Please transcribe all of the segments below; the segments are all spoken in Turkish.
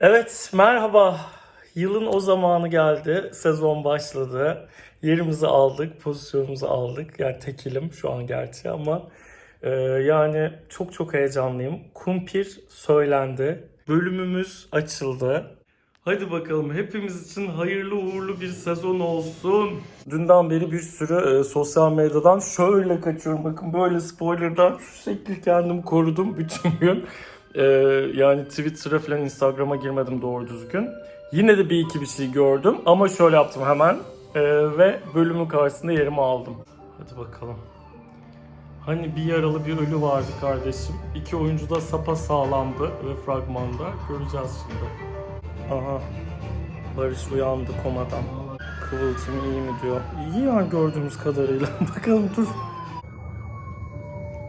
Evet, merhaba. Yılın o zamanı geldi. Sezon başladı. Yerimizi aldık, pozisyonumuzu aldık. Yani tekilim şu an gerçi ama e, yani çok çok heyecanlıyım. Kumpir söylendi. Bölümümüz açıldı. Hadi bakalım hepimiz için hayırlı uğurlu bir sezon olsun. Dünden beri bir sürü e, sosyal medyadan şöyle kaçıyorum. Bakın böyle spoilerdan şu şekil kendimi korudum bütün gün. E, yani Twitter'a falan Instagram'a girmedim doğru düzgün. Yine de bir iki bir şey gördüm ama şöyle yaptım hemen e, ve bölümün karşısında yerimi aldım. Hadi bakalım. Hani bir yaralı bir ölü vardı kardeşim. İki oyuncu da sapa sağlamdı ve fragmanda. Göreceğiz şimdi. Aha. Barış uyandı komadan. Kıvılcım iyi mi diyor. İyi ya gördüğümüz kadarıyla. Bakalım dur.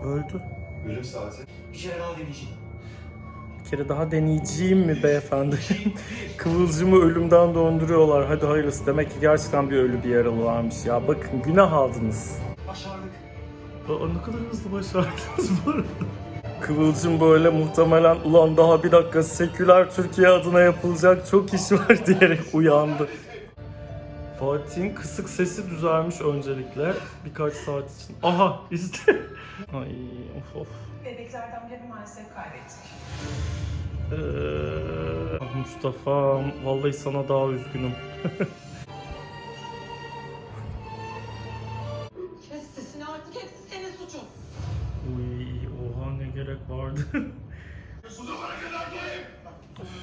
Öldü. Ölüm saati. Bir şeyler daha deneyeceğim. Kere daha deneyeceğim mi beyefendi? Kıvılcımı ölümden döndürüyorlar. Hadi hayırlısı. Demek ki gerçekten bir ölü bir yaralı varmış ya. Bakın günah aldınız. Başardık. Aa, ne kadar hızlı başardınız bu arada. Kıvılcım böyle muhtemelen ulan daha bir dakika seküler Türkiye adına yapılacak çok iş var diyerek uyandı. Fatih'in kısık sesi düzelmiş öncelikle birkaç saat için. Aha işte. Ay of of. Bebeklerden birini maalesef kaybettik. Ee, ah Mustafa vallahi sana daha üzgünüm. Kes sesini artık hepsi senin suçun. Uy oha ne gerek vardı.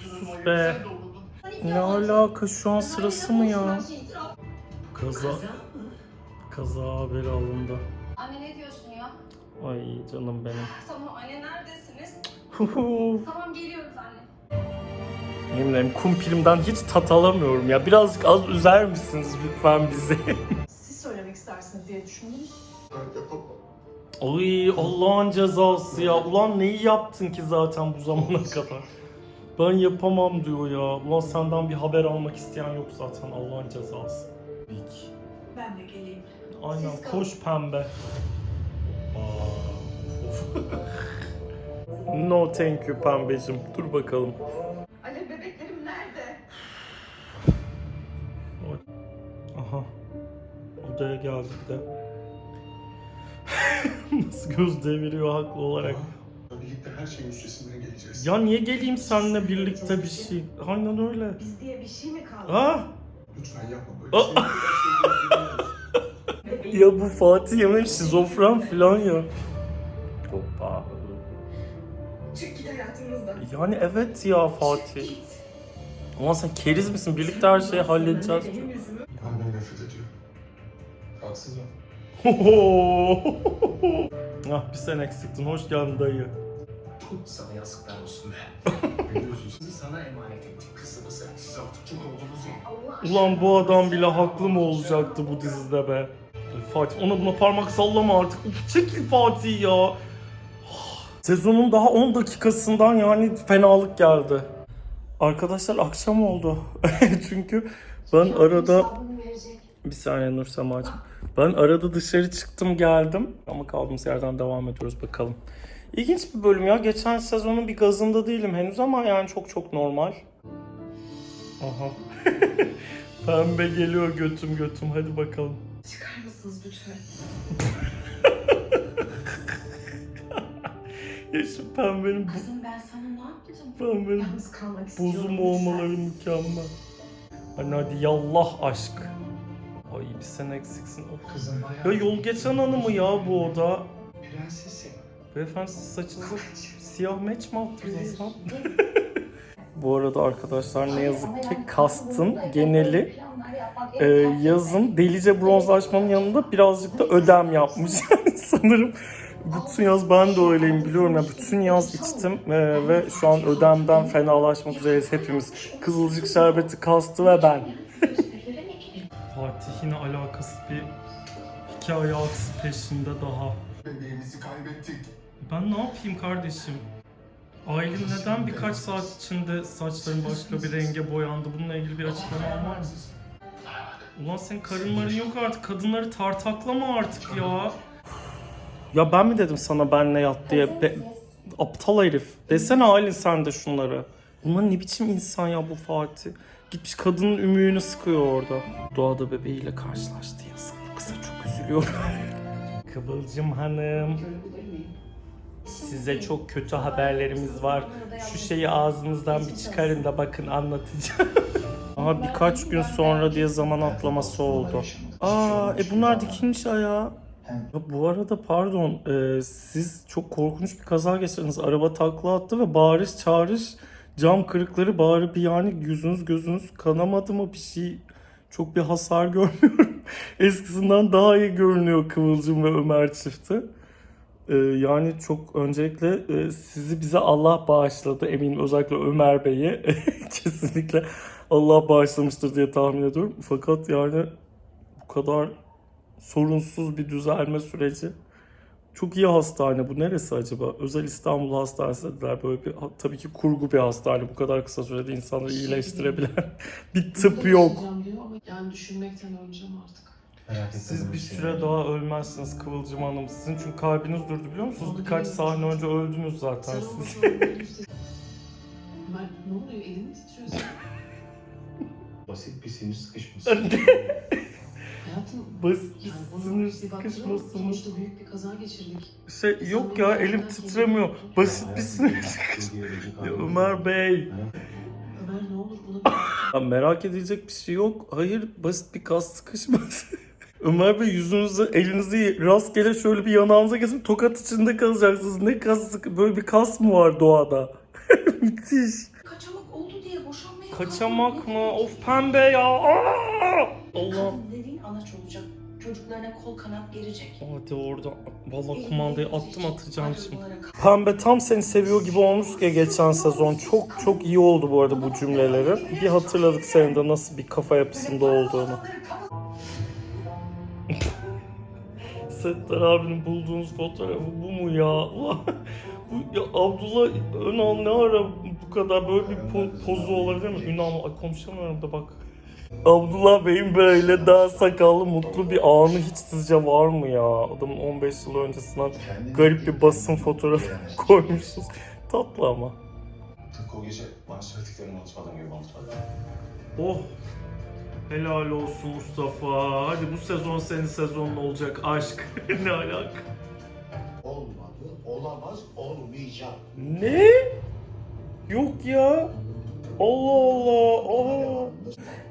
Sus be. Ne alaka şu an sırası mı ya? Kaza, kaza haberi alındı. Anne ne diyorsun ya? Ay canım benim. Tamam anne neredesiniz? Tamam geliyoruz anne. Yemin ederim kumpirimden hiç tat alamıyorum ya. Birazcık az üzer misiniz lütfen bizi? Siz söylemek istersiniz diye düşündüm. Ay Allah'ın cezası ya. Ulan neyi yaptın ki zaten bu zamana kadar? Ben yapamam diyor ya. Ulan senden bir haber almak isteyen yok zaten Allah'ın cezası. Bik. Ben de geleyim. Aynen Siz kalın. koş pembe. Aa, of. no thank you pembecim. Dur bakalım. Alev bebeklerim nerede? Aha. Odaya geldi bir de. Nasıl göz deviriyor haklı olarak. Birlikte her şeyin üstesinden geleceğiz. Ya niye geleyim seninle birlikte bir şey? Aynen öyle. Biz diye bir şey mi kaldı? Ah! Lütfen yapma böyle şey. Ya bu Fatih yemin şizofren falan ya. Hoppa. Yani evet ya Fatih. Ama sen keriz misin? Birlikte her şeyi halledeceğiz. Yüzümü Benden nefret ediyor. Haksız mı? ah bir sen eksiktin. Hoş geldin dayı. Sana yazıklar olsun be. Bizi sana emanet ettik kızımızı. Siz artık çok oldunuz ya. Ulan bu adam bile haklı mı olacaktı bu dizide be? Fatih ona buna parmak sallama artık. Uf, çekil Fatih ya. Sezonun daha 10 dakikasından yani fenalık geldi. Arkadaşlar akşam oldu. Çünkü ben arada bir saniye Nur Semacığım. Ben arada dışarı çıktım geldim ama kaldığımız yerden devam ediyoruz bakalım. İlginç bir bölüm ya. Geçen sezonun bir gazında değilim henüz ama yani çok çok normal. Aha. Pembe geliyor götüm götüm. Hadi bakalım. çıkar mısınız lütfen? Ya şu pembenin, bu, Kızım ben sana ne yaptım? pembenin Yalnız kalmak istiyorum. bozum olmaları mükemmel. Hani hadi yallah aşk. Ay bir sen eksiksin. Oh. Kızım bayağı... Ya yol geçen hanı mı ya bu oda? Prensesim. Beyefendi siz saçınıza siyah meç mi attınız lan? Bu arada arkadaşlar ne yazık ki kastın geneli e, yazın delice bronzlaşmanın yanında birazcık da ödem yapmış. Yani sanırım bütün yaz ben de öyleyim biliyorum ya bütün yaz içtim e, ve şu an ödemden fenalaşmak üzereyiz hepimiz. Kızılcık şerbeti kastı ve ben. Fatih yine alakasız bir hikaye aksı peşinde daha. Bebeğimizi kaybettik. Ben ne yapayım kardeşim? Aylin neden birkaç saat içinde saçların başka bir renge boyandı? Bununla ilgili bir açıklama var mı? Ulan senin karın marın yok artık. Kadınları tartaklama artık ya. Ya ben mi dedim sana benle yat diye? Be- aptal herif. Desene Aylin sen de şunları. Ulan ne biçim insan ya bu Fatih. Gitmiş kadının ümüğünü sıkıyor orada. Doğada bebeğiyle karşılaştı yazık. Bu kıza çok üzülüyorum. Kıvılcım Hanım. Size çok kötü haberlerimiz var. Şu şeyi ağzınızdan bir çıkarın da bakın anlatacağım. Aha birkaç gün sonra diye zaman atlaması oldu. Aa e bunlar dikilmiş ayağa. Ya bu arada pardon e, siz çok korkunç bir kaza geçirdiniz. Araba takla attı ve bağırış çağırış cam kırıkları bağırıp yani yüzünüz gözünüz kanamadı mı bir şey çok bir hasar görmüyorum. Eskisinden daha iyi görünüyor Kıvılcım ve Ömer çifti. E, yani çok öncelikle e, sizi bize Allah bağışladı eminim özellikle Ömer Bey'i kesinlikle Allah bağışlamıştır diye tahmin ediyorum. Fakat yani bu kadar sorunsuz bir düzelme süreci. Çok iyi hastane. Bu neresi acaba? Özel İstanbul Hastanesi dediler. Böyle bir tabii ki kurgu bir hastane. Bu kadar kısa sürede insanları iyileştirebilen bir tıp yok. Yani düşünmekten öleceğim artık. Merak. Siz bir süre daha ölmezsiniz Kıvılcım Hanım. Sizin çünkü kalbiniz durdu biliyor musunuz? Birkaç sahne önce öldünüz zaten Sen siz. Mert ne oluyor? Elin mi titriyor senin? Basit bir sinir sıkışması. Hayatım Basit yani sinir bir baktıralım. sıkışması mı? Sonuçta büyük bir kaza geçirdik. Şey yok ya elim titremiyor. Basit bir sinir sıkışması. Ömer Bey. Ömer ne olur buna Ya merak edilecek bir şey yok. Hayır basit bir kas sıkışması. Ömer Bey yüzünüzü elinizi rastgele şöyle bir yanağınıza gezin tokat içinde kalacaksınız. Ne kas sıkı böyle bir kas mı var doğada? Müthiş. Kaçamak oldu Kaçamak mı? Of pembe ya. Aa! Allah. Dediğin anaç olacak. Çocuklarına kol kanat gelecek. Hadi orada. Vallahi kumandayı attım atacağım şimdi. Pembe tam seni seviyor gibi olmuş ya geçen sezon. Çok çok iyi oldu bu arada bu cümleleri. Bir hatırladık senin de nasıl bir kafa yapısında olduğunu. Settar abinin bulduğunuz fotoğrafı bu mu ya? Bu, ya Abdullah Önal ne ara bu kadar böyle bir po- pozu olabilir mi? Ünal ay konuşamıyorum da bak. Abdullah Bey'in böyle daha sakallı mutlu bir anı hiç sizce var mı ya? Adamın 15 yıl öncesinden garip bir basın fotoğrafı koymuşuz. Tatlı ama. Tıpkı o gece bana söylediklerini unutmadım gibi unutmadım. Oh. Helal olsun Mustafa. Hadi bu sezon senin sezonun olacak aşk. ne alaka? Olmadı, olamaz, olmayacak. Ne? Yok ya. Allah Allah. Aa.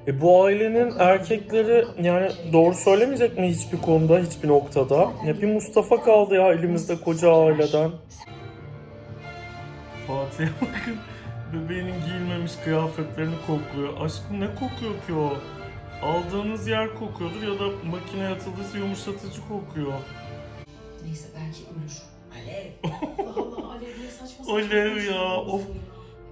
E bu ailenin erkekleri yani doğru söylemeyecek mi hiçbir konuda, hiçbir noktada? Ya bir Mustafa kaldı ya elimizde koca aileden. Fatih'e bakın. Bebeğinin giyilmemiş kıyafetlerini kokluyor. Aşkım ne kokuyor ki o? Aldığınız yer kokuyordur ya da makine atıldıysa yumuşatıcı kokuyor. Neyse belki ölür. Alev. Allah Allah Alev niye saçma saçma Alev ya, of.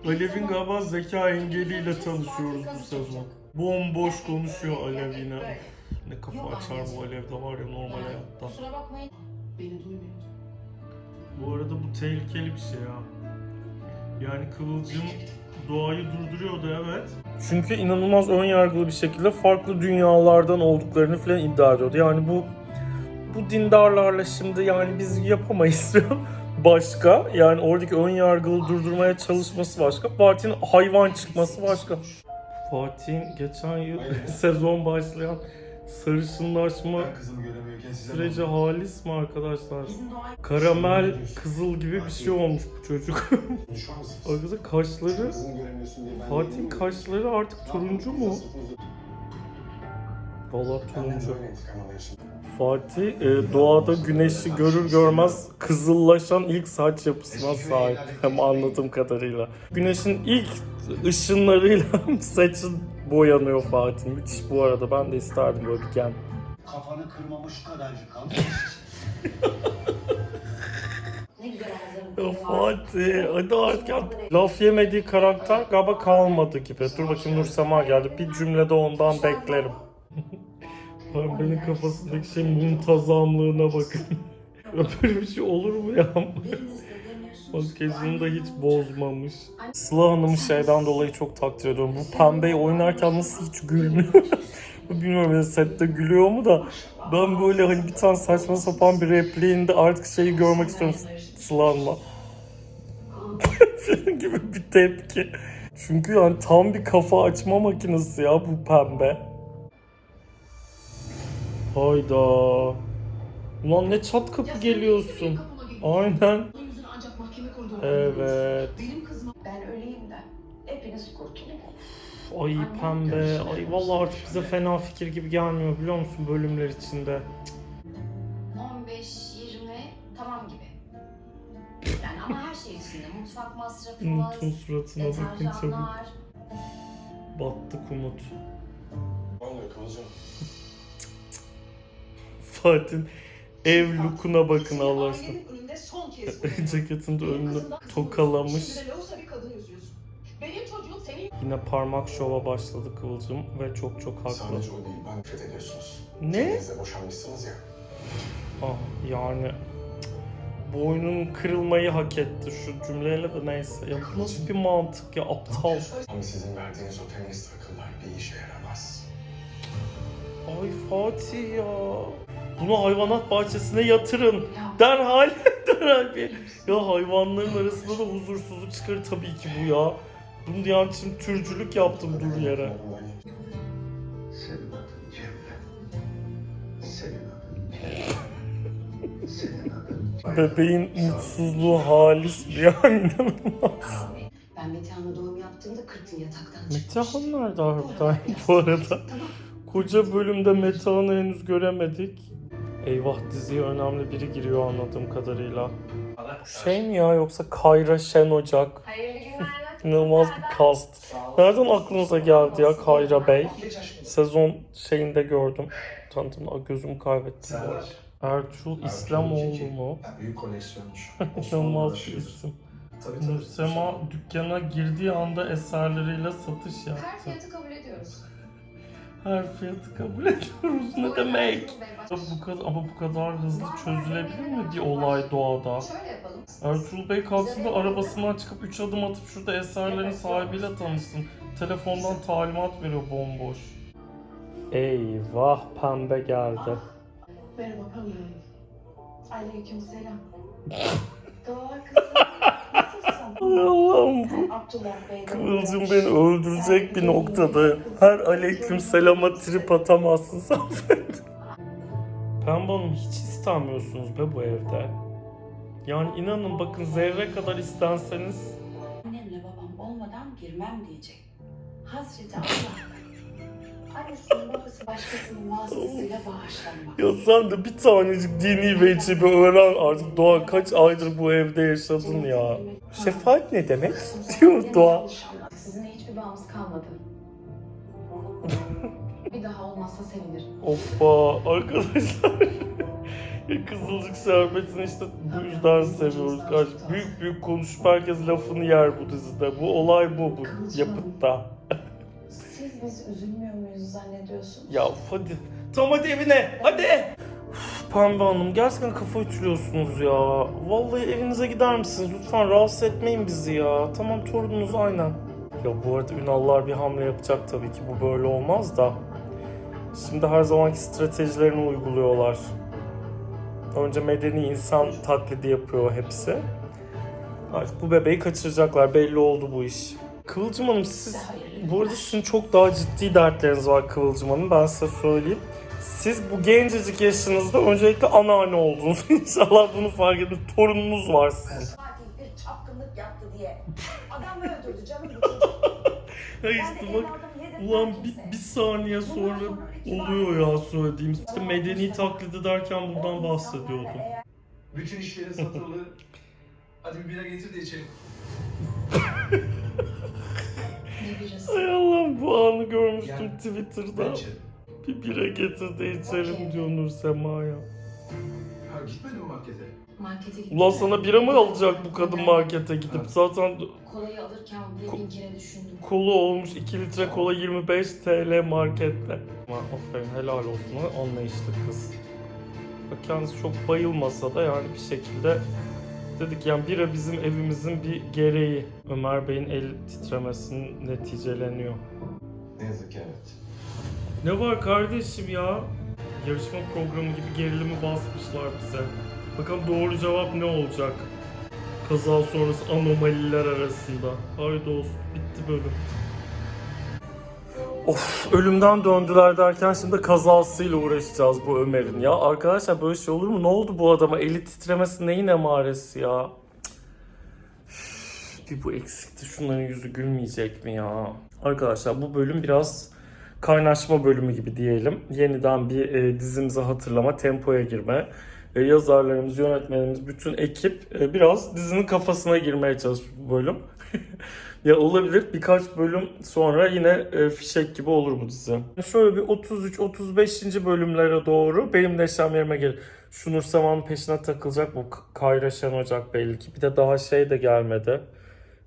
Alev'in galiba zeka engeliyle tanışıyoruz bu sezon. Bomboş konuşuyor Alev yine. Of, ne kafa açar bu Alev de var ya normal hayatta. Kusura bakmayın. Beni duymuyor. Bu arada bu tehlikeli bir şey ya. Yani Kıvılcım doğayı durduruyordu evet. Çünkü inanılmaz ön yargılı bir şekilde farklı dünyalardan olduklarını falan iddia ediyordu. Yani bu bu dindarlarla şimdi yani biz yapamayız diyor. Başka yani oradaki ön yargılı durdurmaya çalışması başka. Fatih'in hayvan çıkması başka. Fatih'in geçen yıl sezon başlayan sarışınlaşma süreci halis mi arkadaşlar? Karamel kızıl gibi bir şey olmuş bu çocuk. Şu an mısınız? Arkadaşlar kaşları, Fatih'in kaşları artık turuncu mu? Benden turuncu. Fatih e, doğada güneşi görür görmez kızıllaşan ilk saç yapısına sahip. Hem anladığım kadarıyla. Güneşin ilk ışınlarıyla saçı boyanıyor Fatih. Müthiş bu arada. Ben de isterdim böyle bir gen. Kafanı kırmamış kadarcık güzel Ya. Fatih hadi artık. Laf yemediği karakter galiba kalmadı gibi. Dur bakayım Nur Sema geldi. Bir cümlede ondan beklerim. Pembenin kafasındaki şey muntazamlığına bakın. Böyle bir şey olur mu ya? Makyajını da hiç bozmamış. Sıla Hanım'ı şeyden dolayı çok takdir ediyorum. Bu pembeyi oynarken nasıl hiç gülmüyor? Bilmiyorum ya sette gülüyor mu da ben böyle hani bir tane saçma sapan bir repliğinde artık şeyi görmek istiyorum Sıla Hanım'a. gibi bir tepki. Çünkü yani tam bir kafa açma makinesi ya bu pembe. Hayda. Ulan ne çat kapı geliyorsun. Aynen. Evet. Benim kızıma Ben öleyim de hepiniz kurtulun. Ay pembe. Ay vallahi artık bize fena fikir gibi gelmiyor biliyor musun bölümler içinde. 15-20 tamam gibi. Yani ama her şey içinde. Mutfak Umut'un masrafımız, suratına bakın çabuk. Battık Umut. Oluyor Kıvılcım? Fatih'in ev lookuna bakın Allah aşkına. Önünde son kez bunu. Ceketini de Benim önüne kızımdan kızım tokalamış. Şimdi de lohusa bir kadın üzüyorsun. Benim çocuğum senin Yine parmak şova başladı Kıvılcım ve çok çok haklı. Sadece o değil, ben nefret ediyorsunuz. Ne? İkiniz de boşanmışsınız ya. Ah yani cık, boynun kırılmayı hak etti şu cümleyle de neyse. Ya bu nasıl bir mantık ya aptal. Ama sizin verdiğiniz o temiz akıllar bir işe yaramaz. Ay Fatih ya. Bunu hayvanat bahçesine yatırın. Ya. Derhal, derhal bir. Ya hayvanların arasında da huzursuzluk çıkar tabii ki bu ya. Bunu yani şimdi türcülük yaptım dur yere. Senin adın Cemre. Senin adın Cemre. Senin adın Bebeğin mutsuzluğu halis bir yani inanılmaz. Ben Metehan'a doğum yaptığımda Kırk'ın yataktan Metehan nerede harbiden bu arada? Koca bölümde Metehan'ı henüz göremedik. Eyvah diziye önemli biri giriyor anladığım kadarıyla. Şey mi ya yoksa Kayra Şen Ocak? Hayırlı günler. İnanılmaz bir cast. Nereden aklınıza geldi ya Kayra Bey? Sezon şeyinde gördüm. Tanıdım Aa, gözümü kaybettim bu arada. Ertuğrul İslamoğlu mu? büyük koleksiyonmuş. İnanılmaz bir isim. Tabii Nursema dükkana girdiği anda eserleriyle satış Her yaptı. fiyatı kabul ediyoruz. Her fiyatı kabul ediyoruz. Ne demek? Bu kadar, ama bu kadar hızlı çözülebilir mi bir olay doğada? Şöyle yapalım. Ertuğrul Bey kalksın da arabasından çıkıp 3 adım atıp şurada eserlerin sahibiyle tanışsın. Telefondan talimat veriyor bomboş. Eyvah pembe geldi. Merhaba Pamela. Aleyküm selam. Doğa kızım. Allah'ım bu kıvılcım beni öldürecek bir noktada. Her aleyküm selama trip atamazsın sen. Pembe Hanım hiç istemiyorsunuz be bu evde. Yani inanın bakın zerre kadar istenseniz Annemle babam olmadan girmem diyecek. Hasreti Allah. Annesinin babası başkasının vasıtasıyla bağışlanmak. Ya sen de bir tanecik dini vecibe öğren artık Doğa kaç aydır bu evde yaşadın ya. Şefaat ne demek? Diyor Doğa. Sizinle hiçbir bağımız kalmadı. bir daha olmazsa sevinirim. Hoppa arkadaşlar. Kızılcık şerbetini işte bu yüzden seviyoruz kardeşim. Büyük büyük konuşup herkes lafını yer bu dizide. Bu olay bu bu yapıtta. Biz üzülmüyor muyuz zannediyorsunuz? Ya hadi. Tam hadi evine hadi. Üf, Pembe Hanım gerçekten kafa ütülüyorsunuz ya. Vallahi evinize gider misiniz? Lütfen rahatsız etmeyin bizi ya. Tamam torununuz aynen. Ya bu arada Ünallar bir hamle yapacak tabii ki. Bu böyle olmaz da. Şimdi her zamanki stratejilerini uyguluyorlar. Önce medeni insan taklidi yapıyor hepsi. Artık bu bebeği kaçıracaklar. Belli oldu bu iş. Kıvılcım Hanım siz... Bu arada sizin çok daha ciddi dertleriniz var Kıvılcım Hanım. Ben size söyleyeyim. Siz bu gencecik yaşınızda öncelikle anneanne oldunuz. İnşallah bunu fark edin. Torununuz var sizin. Fatih bir çapkınlık yaptı diye. Adam öldürdü canım bu çocuk? Ya işte bak ulan bir, bir saniye sonra oluyor ya söylediğim. İşte medeni taklit ederken bundan bahsediyordum. Bütün işlerin satırlı. Hadi bir bira getir de içelim. Ay Allah'ım bu anı görmüştüm Ya, Twitter'da. Ben içerim. Bir bira getir de içelim diyor Nursema ya. Ha gitmedin mi markete? Markete gittim. Ulan sana bira mı alacak bu kadın markete gidip? Zaten Kolayı alırken bile bin kere düşündüm. Kola olmuş 2 litre kola 25 TL markette. Ama aferin helal olsun anlayışlı kız. Bak kendisi çok bayılmasa da yani bir şekilde dedik yani bira bizim evimizin bir gereği. Ömer Bey'in el titremesinin neticeleniyor. Ne yazık ki evet. Ne var kardeşim ya? Yarışma programı gibi gerilimi basmışlar bize. Bakalım doğru cevap ne olacak? Kaza sonrası anomaliler arasında. Haydi olsun bitti bölüm. Of ölümden döndüler derken şimdi kazasıyla uğraşacağız bu Ömer'in ya. Arkadaşlar böyle şey olur mu? Ne oldu bu adama? Eli titremesi neyin emaresi ya? Bir bu eksikti. Şunların yüzü gülmeyecek mi ya? Arkadaşlar bu bölüm biraz kaynaşma bölümü gibi diyelim. Yeniden bir e, dizimizi hatırlama, tempoya girme. E, yazarlarımız, yönetmenimiz, bütün ekip e, biraz dizinin kafasına girmeye çalışıyor bu bölüm. ya olabilir birkaç bölüm sonra yine e, fişek gibi olur bu dizi. Şöyle bir 33-35. bölümlere doğru benim neşem yerime gelir. Şu Nur Saman'ın peşine takılacak bu Kayra Şen Ocak belli ki. Bir de daha şey de gelmedi.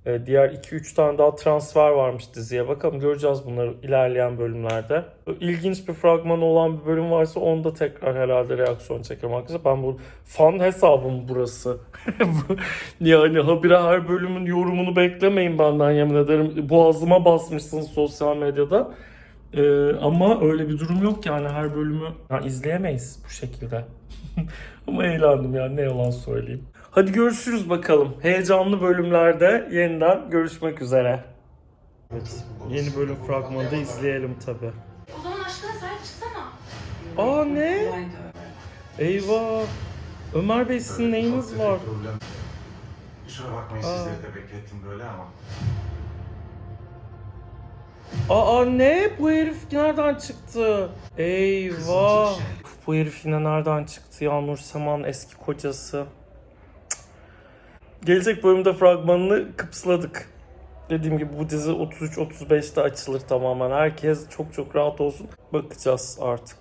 E, diğer 2-3 tane daha transfer varmış diziye. Bakalım göreceğiz bunları ilerleyen bölümlerde. İlginç bir fragman olan bir bölüm varsa onda tekrar herhalde reaksiyon çekerim arkadaşlar. Ben bu fan hesabım burası. Bu- yani habire her bölümün yorumunu beklemeyin benden yemin ederim. Boğazıma basmışsınız sosyal medyada. Ee, ama öyle bir durum yok yani her bölümü yani izleyemeyiz bu şekilde. ama eğlendim yani ne yalan söyleyeyim. Hadi görüşürüz bakalım. Heyecanlı bölümlerde yeniden görüşmek üzere. Evet, yeni bölüm fragmanı izleyelim tabi. O zaman aşkına sahip çıksana. Aa ne? Eyvah. Ömer Bey sizin neyiniz var? Kusura bakmayın Aa. sizleri de beklettim böyle ama. Aa ne? Bu herif nereden çıktı? Eyvah. Bu herif yine nereden çıktı ya Nur Seman eski kocası. Gelecek bölümde fragmanını kıpsladık. Dediğim gibi bu dizi 33-35'te açılır tamamen. Herkes çok çok rahat olsun. Bakacağız artık.